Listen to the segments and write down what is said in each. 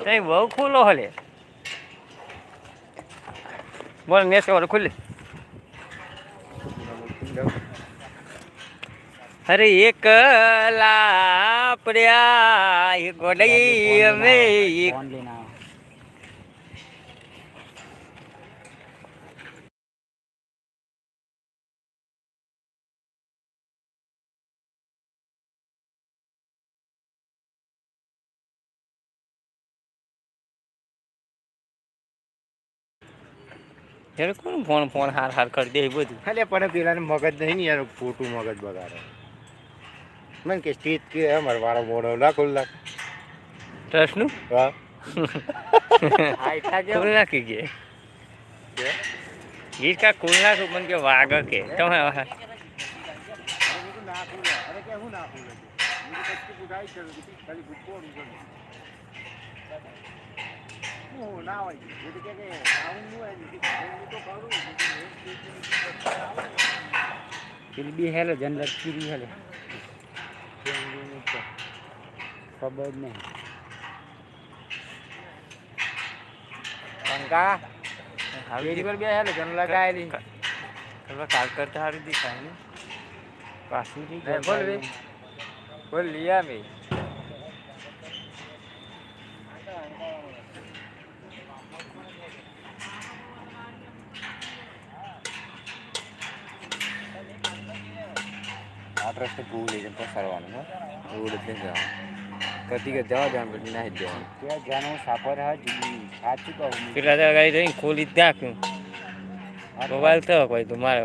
તઈ બહુ ખુલ્લો હલે. બોલ નેસ કવર ખુલ્લી. અરે એકલા પડ્યા એ ગોડઈ અમે ત્યારે કોણ ફોન ફોન હાર હાર કરી દે બધું? ખાલી પણ પેલાને મગજ નહીં ને યાર ખોટું મગજ બગાડે. મને કે સ્ટીચ કે અમારે વાળો મોડો ના ખુલ્લ નાખ ટ્રસ્ટનું? હા. ખુલ નાખી કે? ગીત કા ખુલ નાખું મને કે વાગ કે. તમે ના ખુલે અરે કે હું ના ખુલે પછી બુધાઈ છે ખાલી ગુસ્સો હું ના હોય એટલે કે કે આવું હોય તો કરું પેલી બી હેલે જનરલ કીરી હેલો. ખબર નહીં. પંકા આવી પર બે હેલો જન લગાયેલી. કરવા કાલ કરતા સારી દેખાય ને પાછું બોલ. બોલ લિયા મે આ રસ્તે ભૂલ જઈને પસારવાનું રોડ એટલે જવાનું. કદી કે જવા જવાનું પછી નાહી જવાનું ત્યાં જાનું સાપર હા સાચું કહું. પેલા તો ગાડી જઈને ખોલી જ નાખ્યું. મોબાઈલ તો કોઈ તો મારે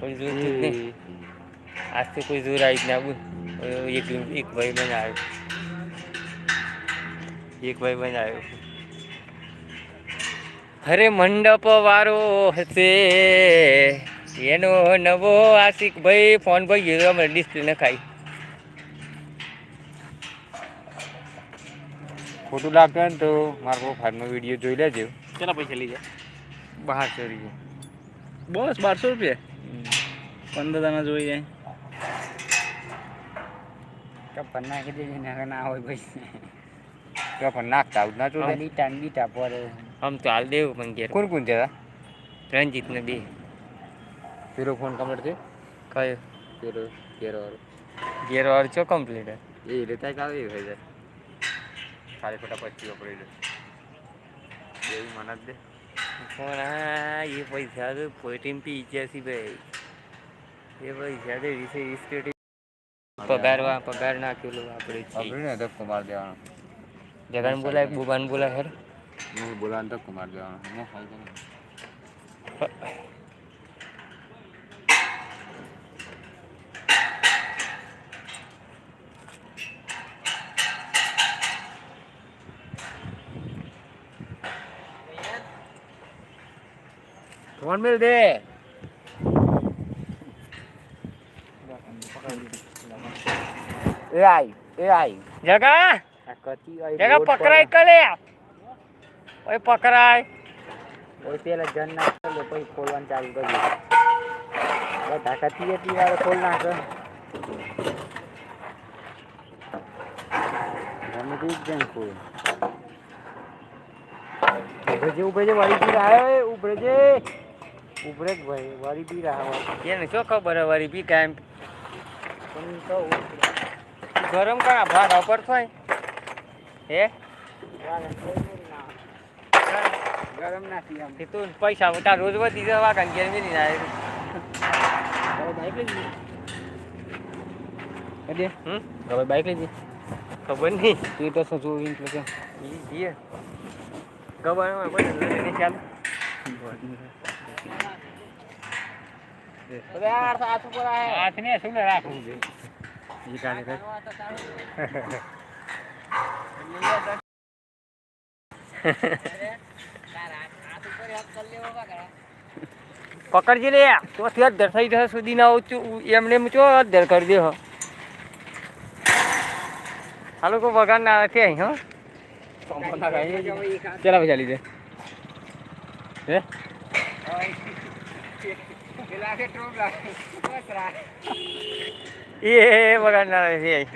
કોઈ જોતું જ નહીં. આજથી કોઈ દૂર આવી જ ના એક એક ભાઈ બન આવ્યો. એક ભાઈ બન આવ્યો. અરે મંડપ વાળો હશે. એનો નવો આશિક ભાઈ ફોન પર ગયો અમે ડિસ્પ્લે નખાઈ. ખોટું લાગતું હોય ને તો મારો પ્રોફાઇલનો વીડિયો જોઈ લેજો. કેટલા પૈસા લઈ જાય બહારસો રૂપિયા. બસ બારસો રૂપિયા? પંદર દાણા જોઈ જાય. પણ નાખી દેજે ને ના હોય ભાઈ પણ નાખતા આવું ના જોડે બીટા ને બીટા પર આમ તો હાલ દેવું પણ ઘેર. કોણ કોણ છે રણજીત ને બે. પેલો ફોન કમ્પ્લીટ છે કયો? પેલો કેરો ઘેર વાળો છો કમ્પ્લીટ એ રીતે એ થઈ જાય. ખાલી ખોટા પચીઓ પડી જાય એવી મને જ દે. ફોન હા એ પૈસા તો પોઈટીમ પી ઇચ્યાસી ભાઈ. એ પૈસા તો વીસે વીસ પેટી પગાર પગાર નાખેલો આપણે આપણે ને ધક્કો માર દેવાનો. જગન બોલાય બુબાન બોલાય હેર હું બોલાવાનો ધક્કો માર દેવાનો હું ખાઈ જાઉં. ફોન મેલ દે એ આઈ એ આઈ જગા આ કતી હોય જગા રોડ પર. પકડાય કલે ઓય પકડાય. ઓય પેલા જન નાખેલો પછી ખોલવાનું ચાલુ કર્યું કતી હતી વાળો ખોલ નાખે. ગમે તે જ જણ ખોલ ઉભરે છે ઉભરે છે વાળી પી રહ્યા ઉભરે છે ઉભરે જ ભાઈ વાળી પીર આવે એને શું ખબર હે વળી બી કાયમ? પણ તો ગરમ કરા ભાગ ઉપર થાય હે? ગરમ નાખી આમ. તે પૈસા તાર રોજ વધી જવા કાનની મેલી ના બાઈક લઈ જઈએ. હમ? હવે બાઈક લઈ જઈએ. ખબર નહીં. તું તો શું જોઈ એટલે કે ઈ ઈ ખબર હોય બધું લઈને ચાલ. હાથ ને શું રાખવું કઈ? પકડજી લે. તો અધર થઈ જશે સુધી ના છું એમને એમ ચો અધર કરી દે હો. આ લોકો વગાડ ના નથી અહીં, હો. કેટલા પૈસા લીધે? હે? એ વગાડનાર છે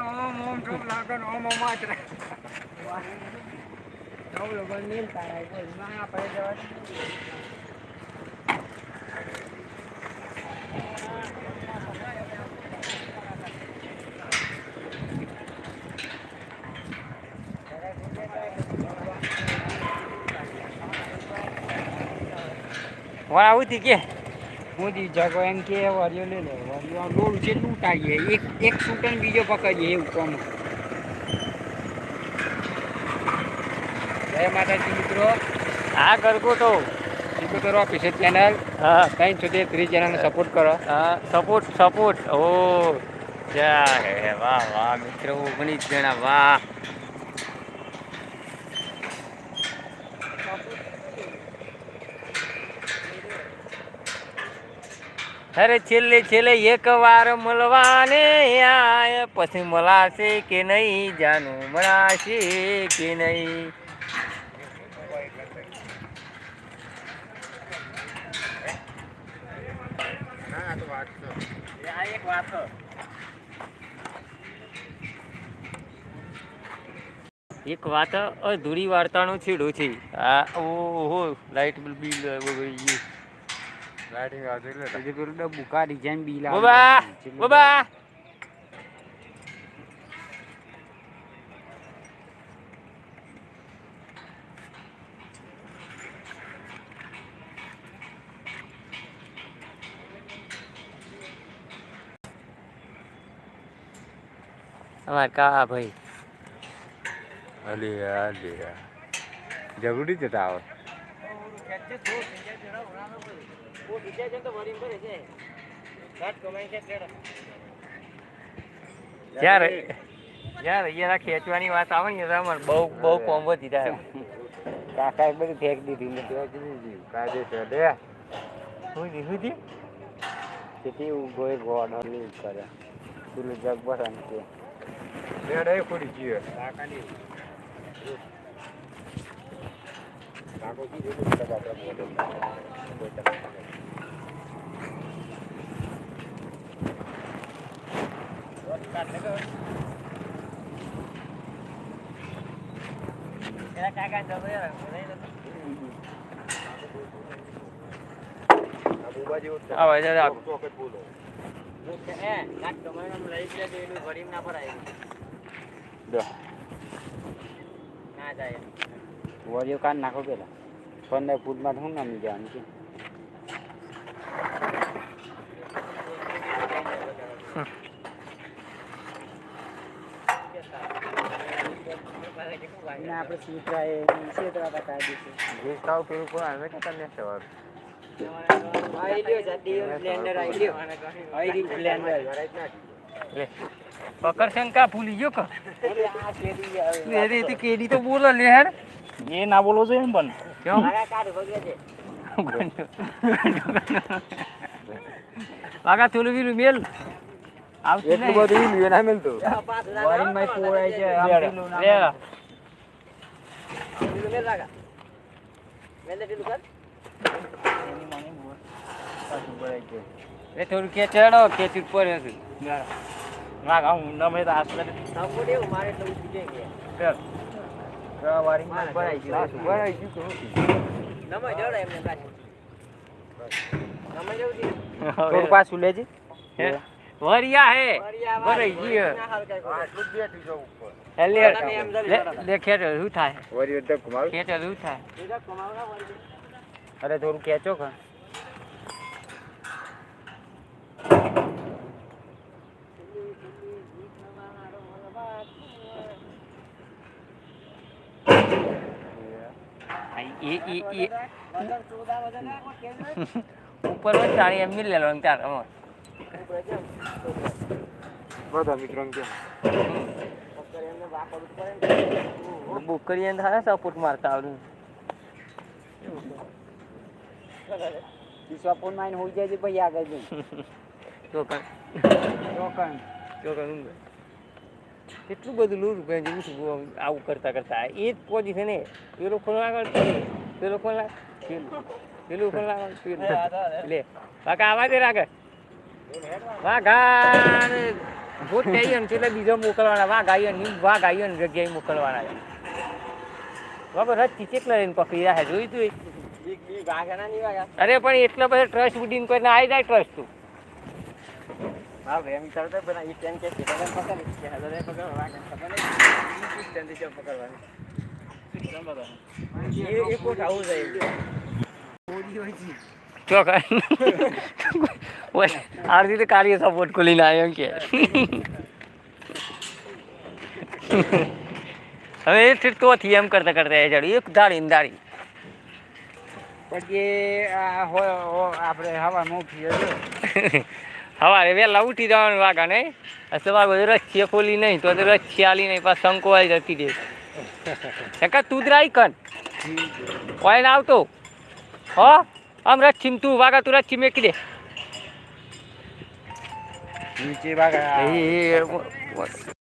ઓમ ઓમ ઓમ માત્ર નવ લોકો નીલ તારા કોઈ ના જવા વણ આવું હતી કે? મોદી જગો એમ કે વરિયો લે લે વરિયો લોડ છે લૂંટાઈએ એક એક છૂટે બીજો પકડીએ એવું કામ. જય માતાજી મિત્રો. આ ગરગોટો મિત્રો ઓફિસિયલ ચેનલ હા. કઈ સુધી ત્રીસ જણાને સપોર્ટ કરો. હા સપોર્ટ સપોર્ટ ઓ જય હે વાહ વાહ મિત્રો ઓગણીસ જણા વાહ. અરે છેલ્લે છેલ્લે એક વાર મળવાને આય. પછી મળાશે કે નહીં જાનું મળાશે કે નહીં ના તો વાત તો આ એક વાત એક વાત અધૂરી વાર્તાનું છેડું છે. આ ઓહો લાઈટ બિલ બિલ બગડી ગયું લાઈટિંગ આવતી એટલે હજી પેલું ડબ્બુ બિલ આવે. બાબા બાબા. અમાર કા ભાઈ? અલી અલ્યા જરૂરી છે ટાવર જ્યારે યાર અહીંયા ખેંચવાની વાત આવે ને અમારે બહુ બહુ કોમ્બો દીધા જાય કાકાએ બધું ફેંક દીધી ને કાયદેસર લે. શું દી શું દી તેથી હું એ ગોળ લીવ કરે. પેલું જગ બસન છે લેડ ખોડી ગયો કાકાની કાકો કીધું કે બધા આપણે મોઢે આ બુબાજી ઉઠતો. આવા જરા આપ. ચોક જ બોલો. જો વરિયો કાઢ નાખો પેલા. પંદર ફૂટમાં શું નામી જવાનું છે એને આપણે સીતરા એ સીતરા બતાવી દઈશું જે ખાવ પેલું કોણ આવે કે તને સવાર? લે પકડશે ને કા ભૂલી ગયો કા? અરે તે કેડી તો બોલો લે હેડ. એ ના બોલો જોઈએ એમ પણ. કેમ? વાગા થોડું બીલું મેલ. આવતું એટલું બધું લ્યો ના મેલતું વારીમાં પોળાય છે. આમ લે પેલું ના કર. એની મને બોલ. પાછું ભરાય છે. એ થોડું કે ચડો કે હતું પર કા હું નમે તો ગયું કે શું થયું? થોડું પાછું લેજે. હે? વરિયા હે. ભરાઈ ગયો. આટલું જ બેઠું છે ઉપર. એ લે ખેંચો શું થાય વરિયો ધક્કો મારું. ખેંચો શું થાય અરે થોડું કેચો કા એ એ એ ઉપર હોય તાણી એમ મિલ લેલો તાર અમાર બધા મિત્રો કેમ? બુક કરીએ ને થાય સપોર્ટ મારતા આવડું સપોર્ટમાં હોઈ જાય છે ભાઈ આગળ જઈ તો કણ ચોકન કેટલું બધું લૂર ભાઈ જેવું છું આવું કરતા કરતા. એ જ પોઝિશન એ પેલો ફોન આગળ પેલો પેલો પેલું પેલું લે કાકા આવા દે આગળ વાઘા ભૂત કહીએ ને એટલે બીજો મોકલવાના. વાઘ આવ્યો ને વાઘ આવ્યો ને જગ્યાએ મોકલવાના છે. બરાબર રસ્તી કેટલા લઈને પકડી રહ્યા જોયું તું બીક બીક અરે પણ એટલો બધો ટ્રસ્ટ ઉડીને કોઈને આવી જાય ટ્રસ્ટ તું. હા ભાઈ એમ કરતો પણ એ કે પકડી. હજારે ખબર નહીં. ટેન પકડવાની. એ એ કોટ આવું જાય આરતી તો કાર્ય સપોર્ટ ખોલીને આવ્યો એમ કે. હવે એ ઠીકથી એમ કરતા કરતા એ ચડી એક ધાડી ને દાડી પછી આ હોય આપણે હવા મૂકી સવારે વહેલા ઉઠી જવાનું વાગા નહીં. સવાર બધું રસ્સીએ ખોલી નહીં તો રસ્સી આલી નહીં પાછું સંકોવાઈ જતી દે એકા તું જ રાઈ કન કોઈ ના આવતો. હો આમ રચ્છીમ તું વાગા તું રચ્છી મેકી દે. નીચે વાગે. એ